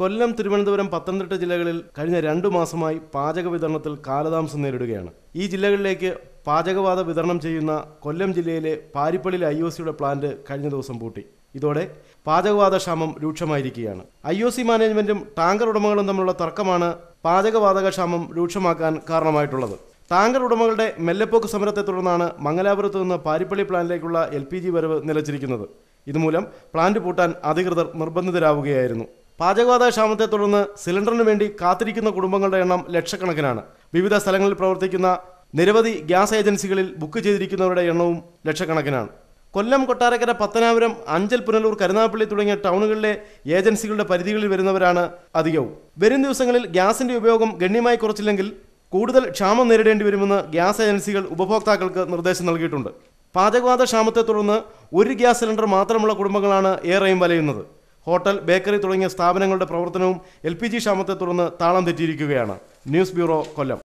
കൊല്ലം തിരുവനന്തപുരം പത്തനംതിട്ട ജില്ലകളിൽ കഴിഞ്ഞ രണ്ടു മാസമായി പാചക വിതരണത്തിൽ കാലതാമസം നേരിടുകയാണ്. ഈ ജില്ലകളിലേക്ക് പാചകവാത വിതരണം ചെയ്യുന്ന കൊല്ലം ജില്ലയിലെ പാരിപ്പള്ളിയിലെ ഐ ഒ സിയുടെ പ്ലാന്റ് കഴിഞ്ഞ ദിവസം പൂട്ടി. ഇതോടെ പാചകവാത ക്ഷാമം രൂക്ഷമായിരിക്കുകയാണ്. ഐ ഒ സി മാനേജ്മെന്റും ടാങ്കർ ഉടമകളും തമ്മിലുള്ള തർക്കമാണ് പാചകവാതക ക്ഷാമം രൂക്ഷമാക്കാൻ കാരണമായിട്ടുള്ളത്. ടാങ്കർ ഉടമകളുടെ മെല്ലെപ്പോക്ക് സമരത്തെ തുടർന്നാണ് മംഗലാപുരത്ത് നിന്ന് പാരിപ്പള്ളി പ്ലാന്റിലേക്കുള്ള എൽ പി ജി വരവ് നിലച്ചിരിക്കുന്നത്. ഇതുമൂലം പ്ലാന്റ് പൂട്ടാൻ അധികൃതർ നിർബന്ധിതരാവുകയായിരുന്നു. പാചകവാത ക്ഷാമത്തെ തുടർന്ന് സിലിണ്ടറിന് വേണ്ടി കാത്തിരിക്കുന്ന കുടുംബങ്ങളുടെ എണ്ണം ലക്ഷക്കണക്കിനാണ്. വിവിധ സ്ഥലങ്ങളിൽ പ്രവർത്തിക്കുന്ന നിരവധി ഗ്യാസ് ഏജൻസികളിൽ ബുക്ക് ചെയ്തിരിക്കുന്നവരുടെ എണ്ണവും ലക്ഷക്കണക്കിനാണ്. കൊല്ലം കൊട്ടാരക്കര പത്തനാപുരം അഞ്ചൽ പുനലൂർ കരുനാഗപ്പള്ളി തുടങ്ങിയ ടൗണുകളിലെ ഏജൻസികളുടെ പരിധികളിൽ വരുന്നവരാണ് അധികവും. വരും ദിവസങ്ങളിൽ ഗ്യാസിന്റെ ഉപയോഗം ഗണ്യമായി കുറച്ചില്ലെങ്കിൽ കൂടുതൽ ക്ഷാമം നേരിടേണ്ടി വരുമെന്ന് ഗ്യാസ് ഏജൻസികൾ ഉപഭോക്താക്കൾക്ക് നിർദ്ദേശം നൽകിയിട്ടുണ്ട്. പാചകവാത ക്ഷാമത്തെ തുടർന്ന് ഒരു ഗ്യാസ് സിലിണ്ടർ മാത്രമുള്ള കുടുംബങ്ങളാണ് ഏറെയും വലയുന്നത്. ഹോട്ടൽ ബേക്കറി തുടങ്ങിയ സ്ഥാപനങ്ങളുടെ പ്രവർത്തനവും എൽ ക്ഷാമത്തെ തുടർന്ന് താളം തെറ്റിയിരിക്കുകയാണ്. ന്യൂസ് ബ്യൂറോ കൊല്ലം.